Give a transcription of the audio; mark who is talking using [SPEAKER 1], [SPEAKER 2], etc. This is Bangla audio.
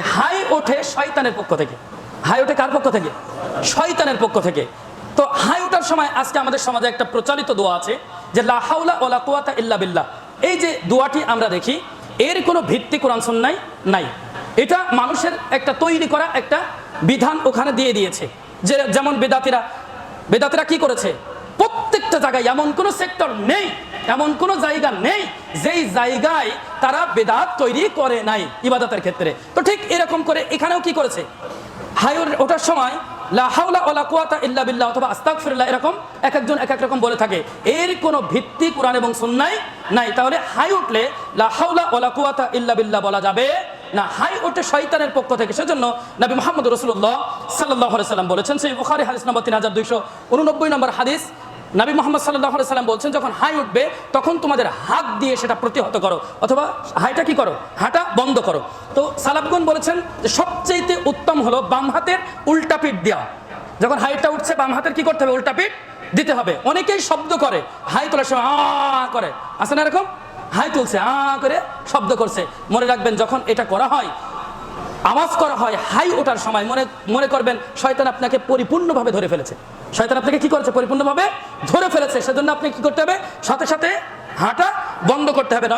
[SPEAKER 1] হাই ওঠে শয়তানের পক্ষ থেকে। হাই ওঠে কার পক্ষ থেকে? শয়তানের পক্ষ থেকে। তো হাই ওঠার সময় আজকে আমাদের সমাজে একটা প্রচলিত দোয়া আছে যে, লা হাওলা ওলা কুয়াতা ইল্লা বিল্লাহ। এই যে দোয়াটি আমরা দেখি, এর কোনো ভিত্তি কোরআন নাই নাই। এটা মানুষের একটা তৈরি করা একটা বিধান ওখানে দিয়ে দিয়েছে। যে, যেমন বেদাতিরা বেদাতিরা কি করেছে? প্রত্যেকটা জায়গায় এমন কোনো সেক্টর নেই এমন কোনো জায়গা নেই যেই জায়গায় তারা বেদাত তৈরি করে নাই ইবাদতের ক্ষেত্রে। তো ঠিক এরকম করে এখানেও কি করেছে? হাই ওঠার সময় এর কোনো ভিত্তি এবং নাই। তাহলে হাই উঠলে ইল্লা বিল্লাহ বলা যাবে না? হাই শয়তানের পক্ষ থেকে। সেজন্য রসুল্লাহ বলেছেন, সেই বুখারি হাদিস নম্বর তিন হাজার দুইশো উননব্বই নম্বর হাদিস নবী মোহাম্মদ সাল্লাহ সাল্লাম বলছেন, যখন হাই উঠবে, তখন তোমাদের হাত দিয়ে সেটা প্রতিহত করো, অথবা হাইটা কি করো? হাঁটা বন্ধ করো। তো সালাবগুন বলেছেন যে সবচেয়ে উত্তম হলো বাম হাতের উল্টা পিঠ দেওয়া। যখন হাইটা উঠছে, বাম হাতের কি করতে হবে? উল্টা পিঠ দিতে হবে। অনেকেই শব্দ করে, হাই তোলার সময় আ করে। আছে না এরকম? হাই তুলছে আ করে শব্দ করছে। মনে রাখবেন, যখন এটা করা হয় আওয়াজ করা হয়, হাই ওঠার সময়। মনে মনে করবেন, শয়তান আপনাকে পরিপূর্ণভাবে ধরে ফেলেছে। শয়তান আপনাকে কি করেছে? পরিপূর্ণভাবে ধরে ফেলেছে। সেজন্য আপনি কি করতে হবে? সাথে সাথে হাঁটা বন্ধ করতে হবে।